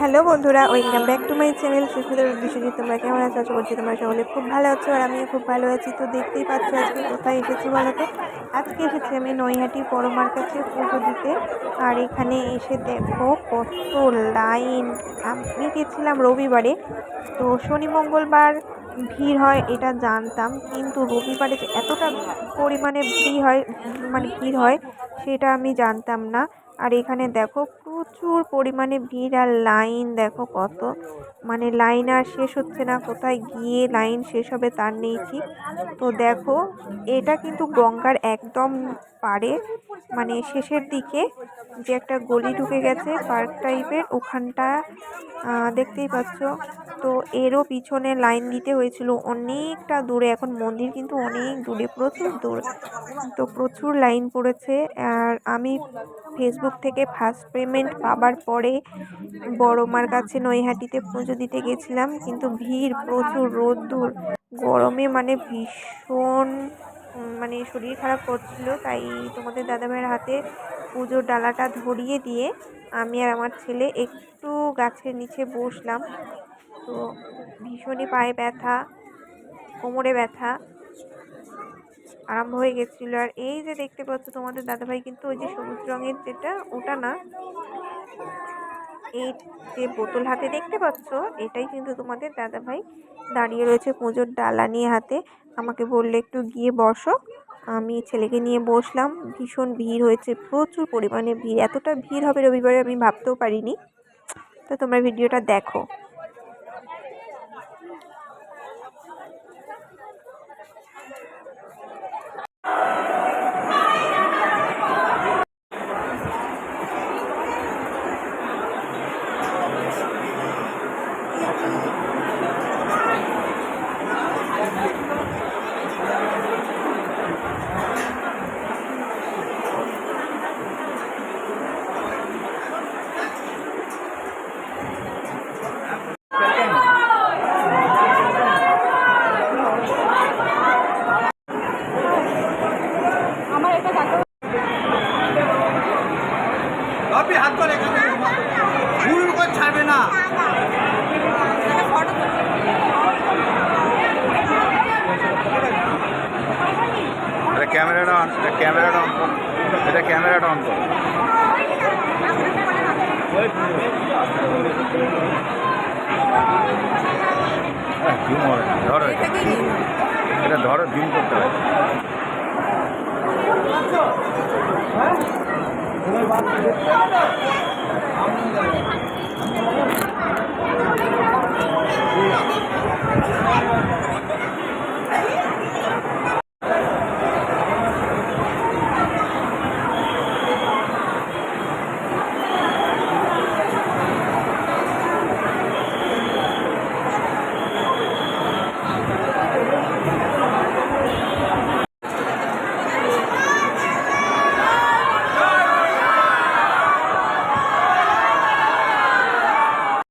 Hello বন্ধুরা, welcome back to my channel সুস্মিতার Biswajit তোমরা কেমন আছো? আশা করছি তোমরা সকলে খুব ভালো আছো আর আমিও খুব ভালো আছি। তো দেখতেই পাচ্ছ আজকে কোথায় এসেছি বলো তো? আজকে এসেছি আমি নৈহাটি পরমার কাছে পুজো দিতে আর এখানে এসে দেখো কত লাইন। আমি গেছিলাম রবিবারে, তো শনি, মঙ্গলবার ভিড় হয় এটা জানতাম, কিন্তু রবিবারে যে এতটা পরিমাণে ভিড় হয় মানে ভিড় হয়, সেটা আমি জানতাম না। আর এখানে দেখো প্রচুর পরিমাণে ভিড় আর লাইন, দেখো কত। মানে লাইন আর শেষ হচ্ছে না, কোথায় গিয়ে লাইন শেষ হবে তার নেই ঠিক। তো দেখো, এটা কিন্তু গঙ্গার একদম পারে মানে শেষের দিকে যে একটা গলি ঢুকে গেছে, পার্ক টাইপের, ওখানটা দেখতেই পাচ্ছ। তো এরও পিছনে লাইন দিতে হয়েছিল অনেকটা দূরে। এখন মন্দির কিন্তু অনেক দূরে, প্রচুর দূর। তো প্রচুর লাইন পড়েছে। আর আমি ফেসবুক থেকে ফার্স্ট পেমেন্ট পাবার পরে বড় মার কাছে নৈহাটিতে পুজো দিতে গেছিলাম, কিন্তু ভিড় প্রচুর রোদ্দুর গরমে মানে ভীষণ মানে শরীর খারাপ করছিল, তাই তোমাদের দাদাভাইয়ের হাতে পুজোর ডালাটা ধরিয়ে দিয়ে আমি আর আমার ছেলে একটু গাছের নিচে বসলাম। তো ভীষণই পায়ে ব্যথা, কোমরে ব্যথা আরম্ভ হয়ে গেছিল। আর এই যে দেখতে পাচ্ছ তোমাদের দাদাভাই কিন্তু ওই যে সবুজ রঙের যেটা, ওটা না, এই যে বোতল হাতে দেখতে পাচ্ছ, এটাই কিন্তু তোমাদের দাদাভাই দাঁড়িয়ে রয়েছে পুজোর ডালা নিয়ে হাতে। আমাকে বললে একটু গিয়ে বসো, আমি ছেলেকে নিয়ে বসলাম। ভীষণ ভিড় হয়েছে, প্রচুর পরিমাণে ভিড়। এতটা ভিড় হবে রবিবারে আমি ভাবতেও পারিনি। তো তোমরা ভিডিওটা দেখো বাপি হাত করে এখানে ভুল করে ছাড়বে না এটা ক্যামেরাটা অন ক্যামেরাটা অন করো এটা ক্যামেরাটা অন করো। না, ধরো এটা। ধরো জুম করতে হবে।